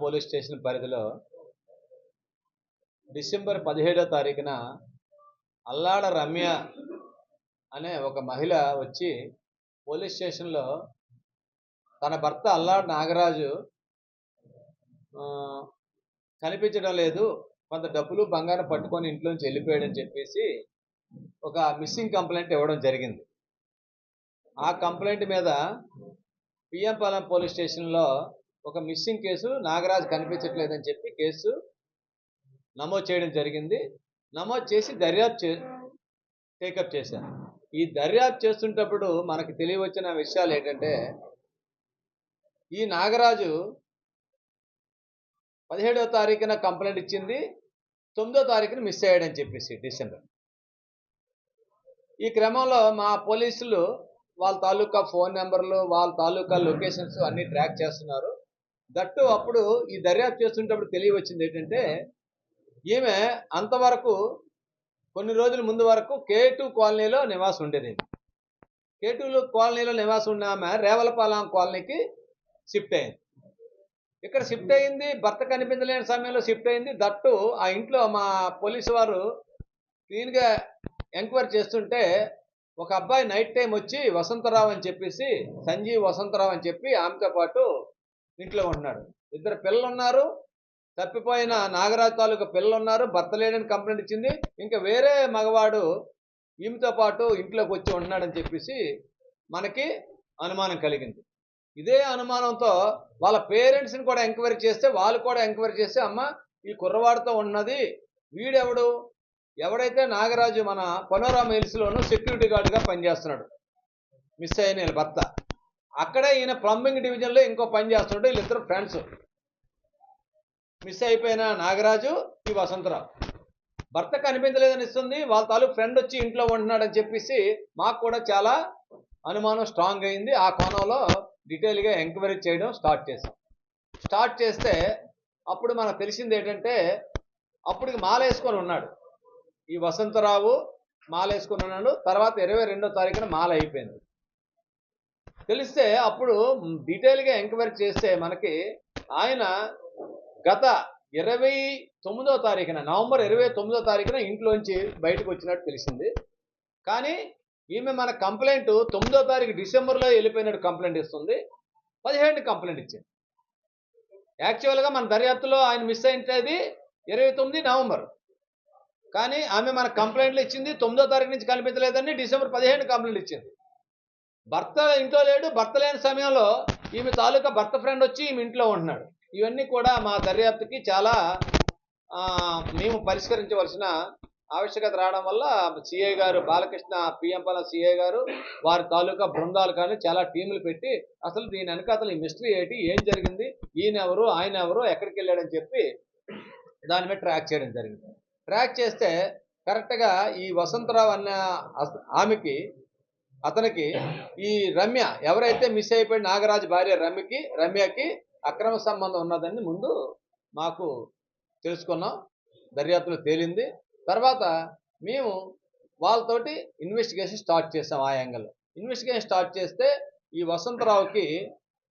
Police station పరిధిలో December పదిహేడో తారీఖున అల్లాడ రమ్య అనే ఒక మహిళ వచ్చి పోలీస్ స్టేషన్లో తన భర్త అల్లాడ నాగరాజు కనిపించడం లేదు. కొంత డబ్బులు బంగారం పట్టుకొని ఇంట్లోంచి వెళ్ళిపోయాడని చెప్పేసి ఒక మిస్సింగ్ కంప్లైంట్ ఇవ్వడం జరిగింది. ఆ కంప్లైంట్ మీద పిఎంపాలెం పోలీస్ స్టేషన్లో ఒక మిస్సింగ్ కేసు నాగరాజు కనిపించట్లేదని చెప్పి కేసు నమోదు చేయడం జరిగింది. నమోదు చేసి దర్యాప్తు చే టేకప్ చేశాను ఈ దర్యాప్తు చేస్తుంటప్పుడు మనకు తెలియవచ్చిన విషయాలు ఏంటంటే ఈ నాగరాజు పదిహేడవ తారీఖున కంప్లైంట్ ఇచ్చింది తొమ్మిదో తారీఖున మిస్ అయ్యాడని చెప్పేసి డిసెంబర్. ఈ క్రమంలో మా పోలీసులు వాళ్ళ తాలూకా ఫోన్ నెంబర్లు వాళ్ళ తాలూకా లొకేషన్స్ అన్నీ ట్రాక్ చేస్తున్నారు. దట్టు అప్పుడు ఈ దర్యాప్తు చేస్తుంటప్పుడు తెలియవచ్చింది ఏంటంటే ఈమె అంతవరకు కొన్ని రోజుల ముందు వరకు కే టూ కాలనీలో నివాసం ఉండేది. కే టూ కాలనీలో నివాసం ఉన్న ఆమె రేవలపాలెం కాలనీకి షిఫ్ట్ అయింది. ఇక్కడ షిఫ్ట్ అయింది భర్త కనిపించలేని సమయంలో షిఫ్ట్ అయింది. దట్టు ఆ ఇంట్లో మా పోలీసు వారు క్లీన్గా ఎంక్వైరీ చేస్తుంటే ఒక అబ్బాయి నైట్ టైం వచ్చి వసంతరావు అని చెప్పేసి సంజీవ్ వసంతరావు అని చెప్పి ఆమెతో పాటు ఇంట్లో ఉంటున్నాడు. ఇద్దరు పిల్లలు ఉన్నారు తప్పిపోయిన నాగరాజు తాలూకా పిల్లలు ఉన్నారు భర్త లేడని కంప్లైంట్ ఇచ్చింది. ఇంకా వేరే మగవాడు ఈమెతో పాటు ఇంట్లోకి వచ్చి ఉన్నాడని చెప్పేసి మనకి అనుమానం కలిగింది. ఇదే అనుమానంతో వాళ్ళ పేరెంట్స్ని కూడా ఎంక్వైరీ చేస్తే వాళ్ళు కూడా ఎంక్వైరీ చేస్తే అమ్మ ఈ కుర్రవాడితో ఉన్నది. వీడెవడు? ఎవడైతే నాగరాజు మన పనోరామ హిల్స్లోనూ సెక్యూరిటీ గార్డుగా పనిచేస్తున్నాడు. మిస్ అయిన భర్త. అక్కడే ఈయన ప్లంబింగ్ డివిజన్లో ఇంకో పని చేస్తుంటే వీళ్ళిద్దరు ఫ్రెండ్స్ మిస్ అయిపోయిన నాగరాజు ఈ వసంతరావు. భర్త కనిపించలేదని ఇస్తుంది వాళ్ళ తాలూకు ఫ్రెండ్ వచ్చి ఇంట్లో ఉంటున్నాడని చెప్పేసి మాకు కూడా చాలా అనుమానం స్ట్రాంగ్ అయింది. ఆ కోణంలో డీటెయిల్గా ఎంక్వైరీ చేయడం స్టార్ట్ చేశాం. స్టార్ట్ చేస్తే అప్పుడు మనకు తెలిసింది ఏంటంటే అప్పటికి మాల వేసుకొని ఉన్నాడు. ఈ వసంతరావు మాల వేసుకొని ఉన్నాడు. తర్వాత ఇరవై రెండో తారీఖున మాల అయిపోయింది. తెలిస్తే అప్పుడు డీటెయిల్గా ఎంక్వైరీ చేస్తే మనకి ఆయన గత ఇరవై తొమ్మిదో తారీఖున నవంబర్ ఇరవై తొమ్మిదో తారీఖున ఇంట్లోంచి బయటకు వచ్చినట్టు తెలిసింది. కానీ ఈమె మన కంప్లైంట్ తొమ్మిదో తారీఖు డిసెంబర్లో వెళ్ళిపోయినట్టు కంప్లైంట్ ఇస్తుంది. పదిహేడు కంప్లైంట్ ఇచ్చింది. యాక్చువల్గా మన దర్యాప్తులో ఆయన మిస్ అయినది ఇరవై తొమ్మిది నవంబర్. కానీ ఆమె మన కంప్లైంట్లు ఇచ్చింది తొమ్మిదో తారీఖు నుంచి కనిపించలేదని డిసెంబర్ పదిహేను కంప్లైంట్ ఇచ్చింది. భర్త ఇంట్లో లేడు భర్త లేని సమయంలో ఈమె తాలూకా భర్త ఫ్రెండ్ వచ్చి ఈమె ఇంట్లో ఉంటున్నాడు. ఇవన్నీ కూడా మా దర్యాప్తుకి చాలా మేము పరిష్కరించవలసిన ఆవశ్యకత రావడం వల్ల సిఐ గారు బాలకృష్ణ పిఎంపల సిఐ గారు వారి తాలూకా బృందాలు కానీ చాలా టీములు పెట్టి అసలు దీని వెనక అసలు ఈ మిస్టరీ ఏంటి ఏం జరిగింది ఈయన ఎవరు ఆయన ఎవరు ఎక్కడికి వెళ్ళాడని చెప్పి దాని మీద ట్రాక్ చేయడం జరిగింది. ట్రాక్ చేస్తే కరెక్ట్గా ఈ వసంతరావు అన్న ఆమెకి అతనికి ఈ రమ్య ఎవరైతే మిస్ అయిపోయిన నాగరాజు భార్య రమ్యకి రమ్యకి అక్రమ సంబంధం ఉన్నదని ముందు మాకు తెలుసుకున్నాం. దర్యాప్తులో తేలింది. తర్వాత మేము వాళ్ళతోటి ఇన్వెస్టిగేషన్ స్టార్ట్ చేసాం ఆ యాంగిల్లో. ఇన్వెస్టిగేషన్ స్టార్ట్ చేస్తే ఈ వసంతరావుకి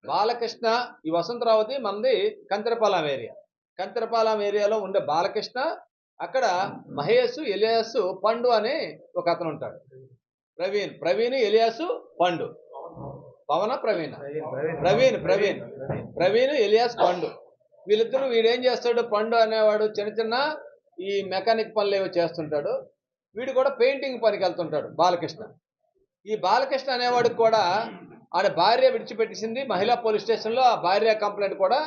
బాలకృష్ణ ఈ వసంతరావుది మనది కంతిరపాలెం ఏరియా కంతిరపాలెం ఏరియాలో ఉండే బాలకృష్ణ అక్కడ మహేష్ ఎలియాసు పండు అని ఒక అతను ఉంటాడు. ప్రవీణ్. ప్రవీణ్ ఎలియాస్ పండు. పవన ప్రవీణ్? ప్రవీణ్ ప్రవీణ్. ప్రవీణ్ ఎలియాస్ పండు. వీళ్ళిద్దరూ వీడేం చేస్తాడు? పండు అనేవాడు చిన్న చిన్న ఈ మెకానిక్ పనులు ఏవో చేస్తుంటాడు. వీడు కూడా పెయింటింగ్ పనికి వెళ్తుంటాడు బాలకృష్ణ. ఈ బాలకృష్ణ అనేవాడికి కూడా ఆడ భార్య విడిచిపెట్టేసింది మహిళా పోలీస్ స్టేషన్లో. ఆ భార్య కంప్లైంట్ కూడా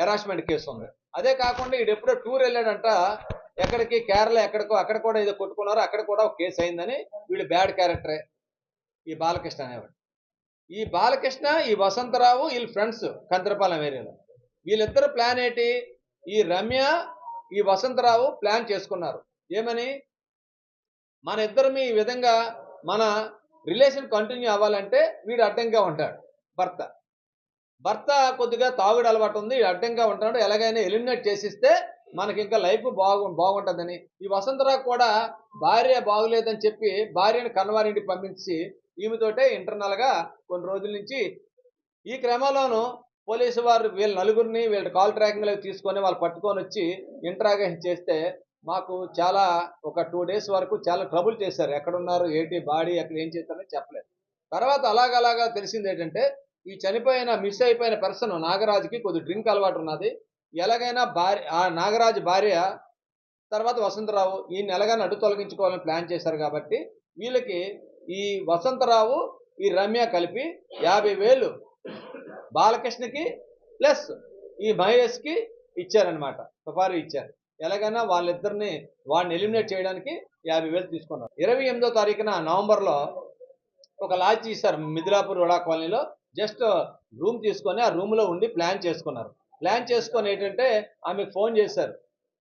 హెరాస్మెంట్ కేసు ఉంది. అదే కాకుండా వీడు ఎప్పుడో టూర్ వెళ్ళాడంట ఎక్కడికి కేరళ ఎక్కడికో అక్కడ కూడా ఏదో కొట్టుకున్నారు అక్కడ కూడా ఒక కేసు అయిందని వీళ్ళు బ్యాడ్ క్యారెక్టరే. ఈ బాలకృష్ణ అనేవాడు. ఈ బాలకృష్ణ ఈ వసంతరావు వీళ్ళ ఫ్రెండ్స్ కంద్రపాలెం ఏరియాలో. వీళ్ళిద్దరు ప్లాన్ ఏంటి? ఈ రమ్య ఈ వసంతరావు ప్లాన్ చేసుకున్నారు. ఏమని? మన ఇద్దరం ఈ విధంగా మన రిలేషన్ కంటిన్యూ అవ్వాలంటే వీడు అడ్డంగా ఉంటాడు భర్త. భర్త కొద్దిగా తాగుడు అలవాటు ఉంది వీడు అడ్డంగా ఉంటాడు ఎలాగైనా ఎలిమినేట్ చేసిస్తే మనకి ఇంకా లైఫ్ బాగు బాగుంటుందని. ఈ వసంతరావు కూడా భార్య బాగులేదని చెప్పి భార్యను కన్నవారింటికి పంపించి ఈమెతోటే ఇంటర్నల్గా కొన్ని రోజుల నుంచి ఈ క్రమంలోనూ పోలీసు వారు వీళ్ళ నలుగురిని వీళ్ళ కాల్ ట్రాకింగ్ తీసుకొని వాళ్ళు పట్టుకొని వచ్చి ఇంట్రాగేషన్ చేస్తే మాకు చాలా ఒక టూ డేస్ వరకు చాలా ట్రబుల్ చేశారు. ఎక్కడున్నారు ఏంటి బాడీ ఎక్కడ ఏం చేస్తారని చెప్పలేదు. తర్వాత అలాగలాగా తెలిసింది ఏంటంటే ఈ చనిపోయిన మిస్ అయిపోయిన పర్సన్ నాగరాజుకి కొద్ది డ్రింక్ అలవాటు ఉన్నది. ఎలాగైనా భార్య ఆ నాగరాజు భార్య తర్వాత వసంతరావు ఈ నెలగా నడు తొలగించుకోవాలని ప్లాన్ చేశారు కాబట్టి వీళ్ళకి ఈ వసంతరావు ఈ రమ్య కలిపి యాభై వేలు బాలకృష్ణకి ప్లస్ ఈ మహేష్కి ఇచ్చారనమాట సుపారీ ఇచ్చారు. ఎలాగైనా వాళ్ళిద్దరిని వాడిని ఎలిమినేట్ చేయడానికి యాభై వేలు తీసుకున్నారు. ఇరవై ఎనిమిదో తారీఖున నవంబర్లో ఒక లాడ్జ్ తీశారు మిథిలాపూర్ వడా కాలనీలో. జస్ట్ రూమ్ తీసుకొని ఆ రూమ్లో ఉండి ప్లాన్ చేసుకున్నారు. ప్లాన్ చేసుకొని ఏంటంటే ఆమెకు ఫోన్ చేశారు.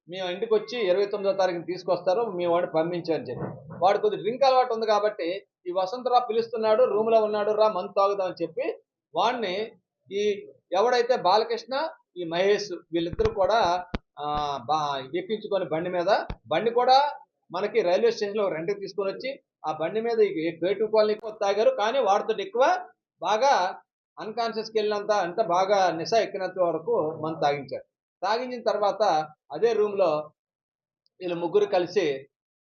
మీ ఇంటికి వచ్చి ఇరవై తొమ్మిదో తారీఖున తీసుకొస్తారు మీ వాడిని పంపించని చెప్పి. వాడు కొద్ది డ్రింక్ అలవాటు ఉంది కాబట్టి ఈ వసంతరా పిలుస్తున్నాడు రూమ్లో ఉన్నాడు రా మందు తాగుదాం అని చెప్పి వాడిని ఈ ఎవడైతే బాలకృష్ణ ఈ మహేష్ వీళ్ళిద్దరు కూడా బా ఎక్కించుకొని బండి మీద బండి కూడా మనకి రైల్వే స్టేషన్లో రెంట్కి తీసుకొని వచ్చి ఆ బండి మీద ఈ పేటు కాలనీ తాగారు. కానీ వాడితో ఎక్కువ బాగా అన్కాన్షియస్కి వెళ్ళినంత అంటే బాగా నిశా ఎక్కినంత వరకు మనం తాగించారు. తాగించిన తర్వాత అదే రూమ్లో వీళ్ళు ముగ్గురు కలిసి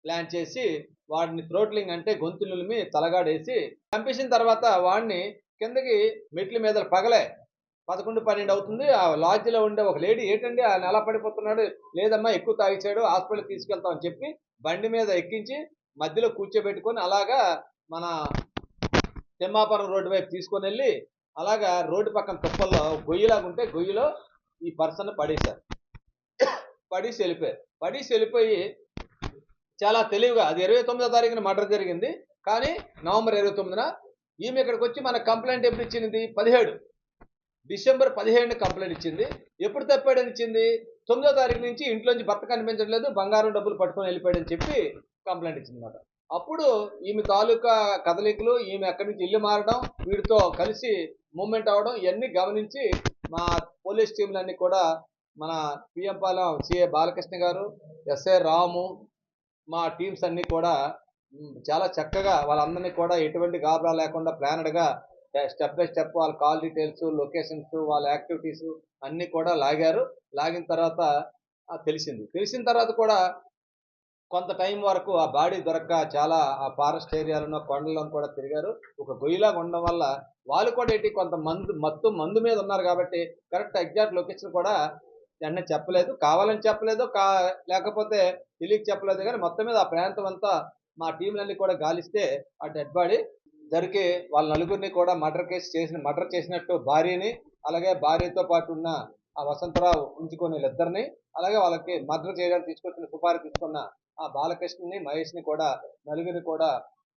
ప్లాన్ చేసి వాడిని థ్రోట్లింగ్ అంటే గొంతు నులిమి తలగాడేసి చంపేసిన తర్వాత వాడిని కిందకి మెట్ల మీద పగలే పదకొండు పన్నెండు అవుతుంది. ఆ లాడ్జిలో ఉండే ఒక లేడీ ఏంటండి? ఆయన ఎలా పడిపోతున్నాడు? లేదమ్మా ఎక్కువ తాగిచాడు హాస్పిటల్ తీసుకెళ్తామని చెప్పి బండి మీద ఎక్కించి మధ్యలో కూర్చోబెట్టుకొని అలాగా మన తిమ్మాపురం రోడ్డు వైపు తీసుకొని వెళ్ళి అలాగా రోడ్డు పక్కన తుప్పల్లో గొయ్యిలాగా ఉంటే గొయ్యిలో ఈ పర్సన్ పడేశారు. పడేసి వెళ్ళిపోయారు. పడేసి వెళ్ళిపోయి చాలా తెలివిగా అది ఇరవై తొమ్మిదో తారీఖున మర్డర్ జరిగింది. కానీ నవంబర్ ఇరవై తొమ్మిదిన ఈమె ఇక్కడికి వచ్చి మన కంప్లైంట్ ఎప్పుడు ఇచ్చింది? పదిహేడు. డిసెంబర్ పదిహేడున కంప్లైంట్ ఇచ్చింది. ఎప్పుడు తప్పాడని ఇచ్చింది? తొమ్మిదో తారీఖు నుంచి ఇంట్లోంచి భర్త కనిపించట్లేదు బంగారం డబ్బులు పట్టుకొని వెళ్ళిపోయాడని చెప్పి కంప్లైంట్ ఇచ్చిందన్నమాట అప్పుడు ఈమె తాలూకా కదలికలు ఈమె అక్కడి నుంచి ఇల్లు మారడం వీడితో కలిసి మూమెంట్ అవడం ఇవన్నీ గమనించి మా పోలీస్ టీంలన్నీ కూడా మన పిఎం పాలెం సిఏ బాలకృష్ణ గారు ఎస్ఏ రాము మా టీమ్స్ అన్నీ కూడా చాలా చక్కగా వాళ్ళందరినీ కూడా ఎటువంటి గాబరా లేకుండా ప్లానెడ్గా స్టెప్ బై స్టెప్ వాళ్ళ కాల్ డీటెయిల్స్ లొకేషన్స్ వాళ్ళ యాక్టివిటీస్ అన్నీ కూడా లాగారు. లాగిన తర్వాత తెలిసింది. తెలిసిన తర్వాత కూడా కొంత టైం వరకు ఆ బాడీ దొరక్క చాలా ఆ ఫారెస్ట్ ఏరియాలను కొండలను కూడా తిరిగారు. ఒక గొయ్యిలాగా ఉండడం వల్ల వాళ్ళు కూడా ఏంటి కొంత మందు మత్తు మందు మీద ఉన్నారు కాబట్టి కరెక్ట్ ఎగ్జాక్ట్ లొకేషన్ కూడా వెంటనే చెప్పలేదు. కావాలని చెప్పలేదు కా లేకపోతే తెలియక చెప్పలేదు కానీ మొత్తం మీద ఆ ప్రాంతం అంతా మా టీంలన్నీ కూడా గాలిస్తే ఆ డెడ్ బాడీ దొరికి వాళ్ళ నలుగురిని కూడా మర్డర్ కేసు చేసిన మర్డర్ చేసినట్టు భార్యని అలాగే భార్యతో పాటు ఉన్న ఆ వసంతరావు ఉంచుకొని వీళ్ళిద్దరిని అలాగే వాళ్ళకి మర్డర్ చేయడానికి తీసుకొచ్చిన సుపారీ తీసుకున్న ఆ బాలకృష్ణని మహేష్ని కూడా నలుగురిని కూడా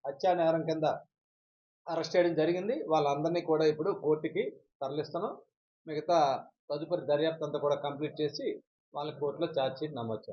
హత్యా నేరం కింద అరెస్ట్ చేయడం జరిగింది. వాళ్ళందరినీ కూడా ఇప్పుడు కోర్టుకి తరలిస్తున్నాం. మిగతా తదుపరి దర్యాప్తు అంతా కూడా కంప్లీట్ చేసి వాళ్ళ కోర్టులో ఛార్జ్ షీట్ నమోదు